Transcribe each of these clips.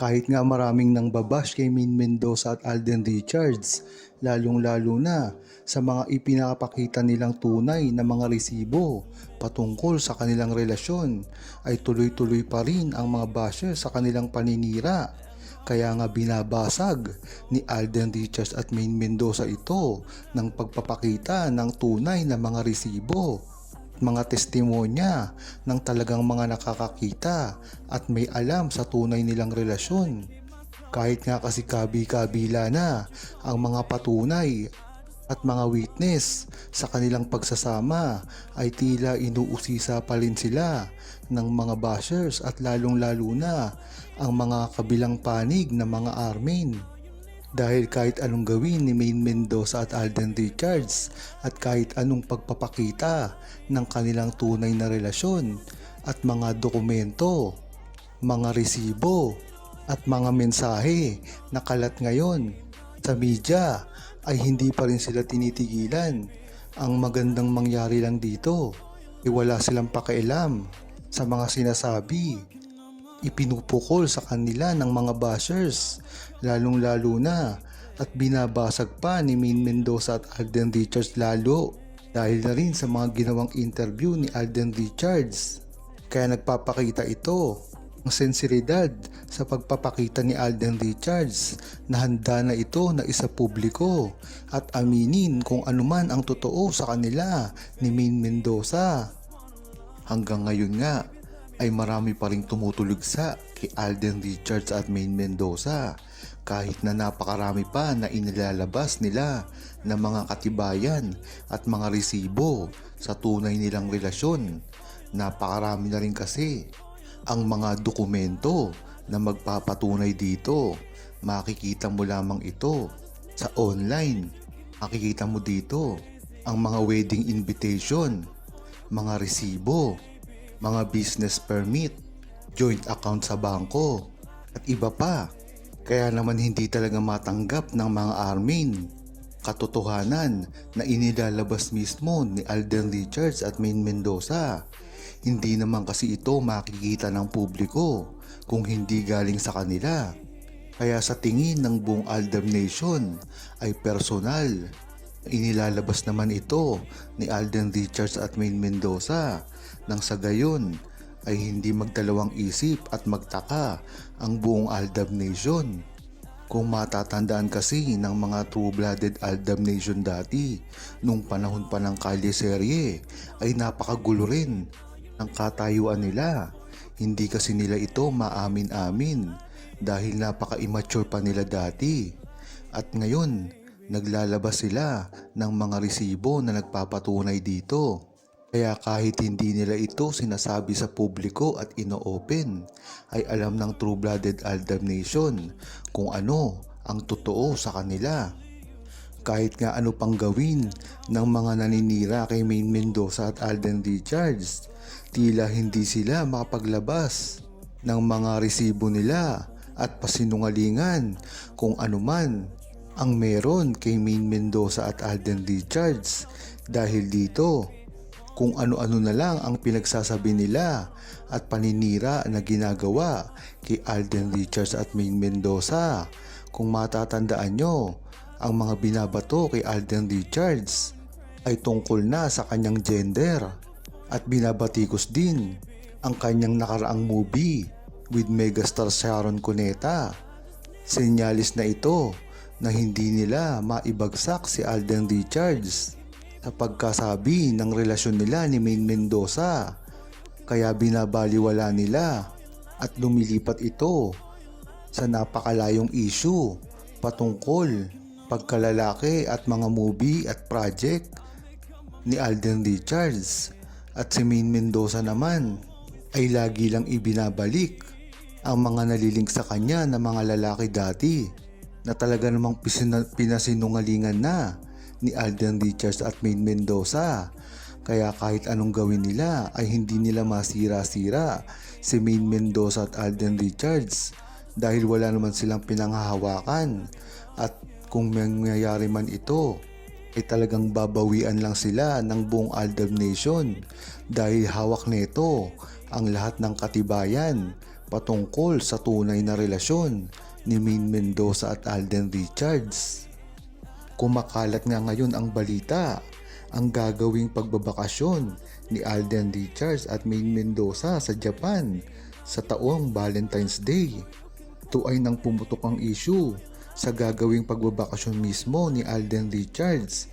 Kahit nga maraming nang babash kay Min Mendoza at Alden Richards, lalong-lalo na sa mga ipinapakita nilang tunay na mga resibo patungkol sa kanilang relasyon, ay tuloy-tuloy pa rin ang mga basher sa kanilang paninira. Kaya nga binabasag ni Alden Richards at Main Mendoza ito ng pagpapakita ng tunay na mga resibo mga testimonya ng talagang mga nakakakita at may alam sa tunay nilang relasyon. Kahit nga kasi kabi-kabila na ang mga patunay at mga witness sa kanilang pagsasama ay tila inuusisa pa rin sila ng mga bashers at lalong-lalo na ang mga kabilang panig na mga armin. Dahil kahit anong gawin ni Main Mendoza at Alden Richards at kahit anong pagpapakita ng kanilang tunay na relasyon at mga dokumento, mga resibo at mga mensahe na kalat ngayon sa media ay hindi pa rin sila tinitigilan. Ang magandang mangyari lang dito ay wala silang pakialam sa mga sinasabi ipinupukol sa kanila ng mga bashers, lalong-lalo na at binabasag pa ni Main Mendoza at Alden Richards lalo dahil na rin sa mga ginawang interview ni Alden Richards. Kaya nagpapakita ito ng sensiridad sa pagpapakita ni Alden Richards na handa na ito na isa publiko at aminin kung anuman ang totoo sa kanila ni Main Mendoza. Hanggang ngayon nga ay marami pa ring tumutulugsa kay Alden Richards at Main Mendoza kahit na napakarami pa na inilalabas nila ng mga katibayan at mga resibo sa tunay nilang relasyon. Napakarami na rin kasi ang mga dokumento na magpapatunay dito. Makikita mo lamang ito sa online. Makikita mo dito ang mga wedding invitation, mga resibo, mga business permit, joint account sa bangko, at iba pa. Kaya naman hindi talaga matanggap ng mga armin katotohanan na inilalabas mismo ni Alden Richards at Main Mendoza. Hindi naman kasi ito makikita ng publiko kung hindi galing sa kanila. Kaya sa tingin ng buong Aldam Nation ay personal. Inilalabas naman ito ni Alden Richards at Main Mendoza nang sa gayon ay hindi magdalawang isip at magtaka ang buong Aldab Nation. Kung matatandaan kasi ng mga true-blooded Aldab Nation dati nung panahon pa ng Kalye Serye ay napakagulo rin ng katayuan nila. Hindi kasi nila ito maamin-amin dahil napaka-immature pa nila dati. At ngayon, naglalabas sila ng mga resibo na nagpapatunay dito. Kaya kahit hindi nila ito sinasabi sa publiko at ino-open, ay alam ng true-blooded Aldam Nation kung ano ang totoo sa kanila. Kahit nga ano pang gawin ng mga naninira kay Main Mendoza at Alden Richards, tila hindi sila makapaglabas ng mga resibo nila at pasinungalingan kung anuman ang meron kay Main Mendoza at Alden Richards dahil dito kung ano-ano na lang ang pinagsasabi nila at paninira na ginagawa kay Alden Richards at Main Mendoza. Kung matatandaan nyo, ang mga binabato kay Alden Richards ay tungkol na sa kanyang gender at binabatikos din ang kanyang nakaraang movie with megastar Sharon Cuneta. Senyalis na ito na hindi nila maibagsak si Alden Richards sa pagkasabi ng relasyon nila ni Main Mendoza. Kaya binabaliwala nila at lumilipat ito sa napakalayong issue patungkol pagkalalaki at mga movie at project ni Alden Richards at si Main Mendoza naman ay lagi lang ibinabalik ang mga nalilink sa kanya na mga lalaki dati na talaga namang pinasinungalingan na ni Alden Richards at Main Mendoza. Kaya kahit anong gawin nila ay hindi nila masira-sira si Main Mendoza at Alden Richards dahil wala naman silang pinanghahawakan at kung mangyayari man ito ay talagang babawian lang sila ng buong Aldab Nation dahil hawak nito ang lahat ng katibayan patungkol sa tunay na relasyon ni Maine Mendoza at Alden Richards. Kumakalat nga ngayon ang balita ang gagawing pagbabakasyon ni Alden Richards at Maine Mendoza sa Japan sa taong Valentine's Day. Ito ay nang pumutok ang issue sa gagawing pagbabakasyon mismo ni Alden Richards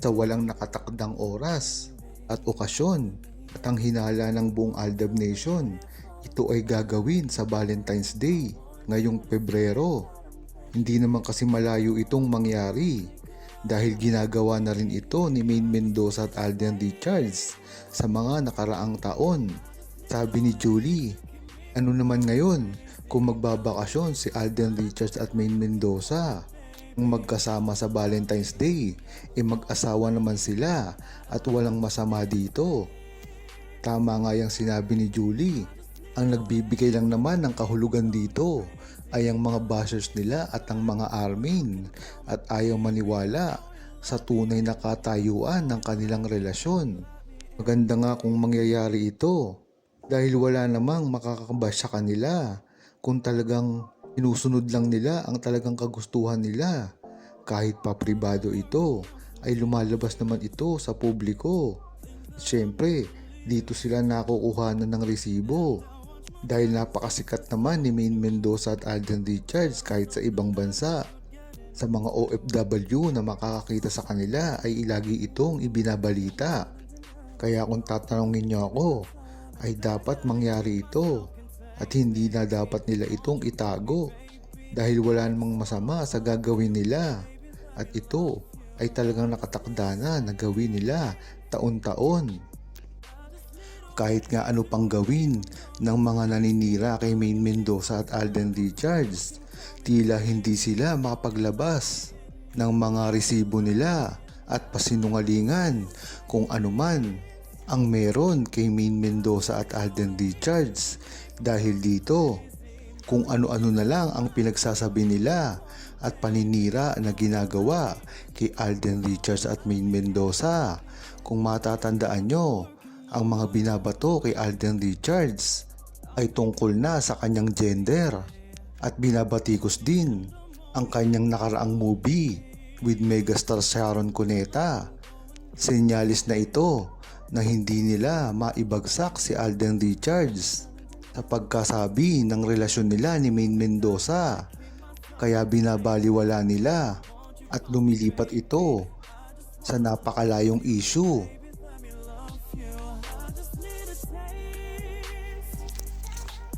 sa walang nakatakdang oras at okasyon at ang hinala ng buong Aldab Nation. Ito ay gagawin sa Valentine's Day ngayong Pebrero. Hindi naman kasi malayo itong mangyari dahil ginagawa na rin ito ni Maine Mendoza at Alden Richards sa mga nakaraang taon. Sabi ni Julie, ano naman ngayon kung magbabakasyon si Alden Richards at Maine Mendoza? Kung magkasama sa Valentine's Day, e mag-asawa naman sila at walang masama dito. Tama nga yung sinabi ni Julie. Ang nagbibigay lang naman ng kahulugan dito ay ang mga bashers nila at ang mga armin at ayaw maniwala sa tunay na katayuan ng kanilang relasyon. Maganda nga kung mangyayari ito dahil wala namang makakabash sa kanila kung talagang inusunod lang nila ang talagang kagustuhan nila. Kahit pa pribado ito, ay lumalabas naman ito sa publiko. Siyempre, dito sila nakukuhanan ng resibo. Dahil napakasikat naman ni Maine Mendoza at Alden Richards kahit sa ibang bansa. Sa mga OFW na makakakita sa kanila ay ilagi itong ibinabalita. Kaya kung tatanungin niyo ako, ay dapat mangyari ito at hindi na dapat nila itong itago dahil wala namang masama sa gagawin nila at ito ay talagang nakatakda na na gawin nila taon-taon. Kahit nga ano pang gawin ng mga naninira kay Maine Mendoza at Alden Richards, tila hindi sila makapaglabas ng mga resibo nila at pasinungalingan kung anuman ang meron kay Maine Mendoza at Alden Richards dahil dito kung ano-ano na lang ang pinagsasabi nila at paninira na ginagawa kay Alden Richards at Maine Mendoza. Kung matatandaan nyo, ang mga binabato kay Alden Richards ay tungkol na sa kanyang gender at binabatikos din ang kanyang nakaraang movie with megastar Sharon Cuneta. Senyalis na ito na hindi nila maibagsak si Alden Richards sa pagkasabi ng relasyon nila ni Maine Mendoza. Kaya binabaliwala nila at lumilipat ito sa napakalayong issue.